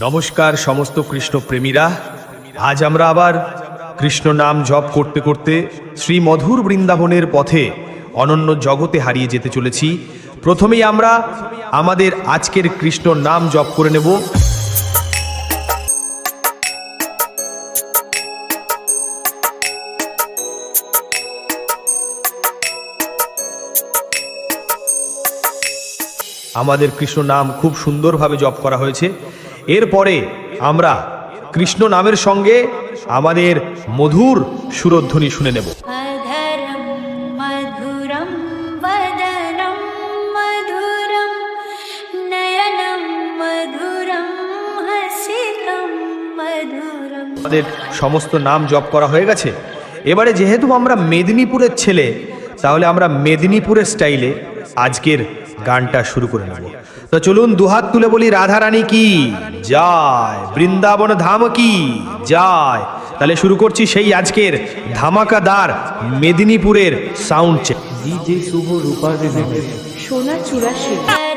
নমস্কার সমস্ত কৃষ্ণ প্রেমীরা আজ আমরা আবার কৃষ্ণ নাম জপ করতে করতে শ্রী মধুর বৃন্দাবনের পথে অনন্য জগতে হারিয়ে যেতে চলেছি। প্রথমেই আমরা আমাদের আজকের কৃষ্ণ নাম জপ করে নেব। আমাদের কৃষ্ণ নাম খুব সুন্দরভাবে জপ করা হয়েছে। এরপরে আমরা কৃষ্ণ নামের সঙ্গে আমাদের মধুর সুরধ্বনি শুনে নেব। আমাদের সমস্ত নাম জপ করা হয়ে গেছে। এবারে যেহেতু আমরা মেদিনীপুরের ছেলে তাহলে আমরা মেদিনীপুরের স্টাইলে আজকের গানটা শুরু করে নেব। তো চলুন দুহাত তুলে বলি রাধারানী কি? যায় বৃন্দাবন ধাম কি? যায় তাহলে শুরু করছি সেই আজকের ধামাকাদার মেদিনীপুরের সাউন্ড চেক সোনা চুরাশি।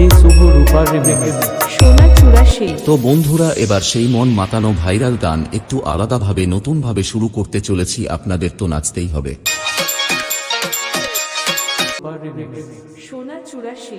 যে শুভ রূপার তো বন্ধুরা এবার সেই মন মাতানো ভাইরাল গান একটু আলাদাভাবে নতুনভাবে শুরু করতে চলেছি। আপনাদের তো নাচতেই হবে। সোনা চুরাশি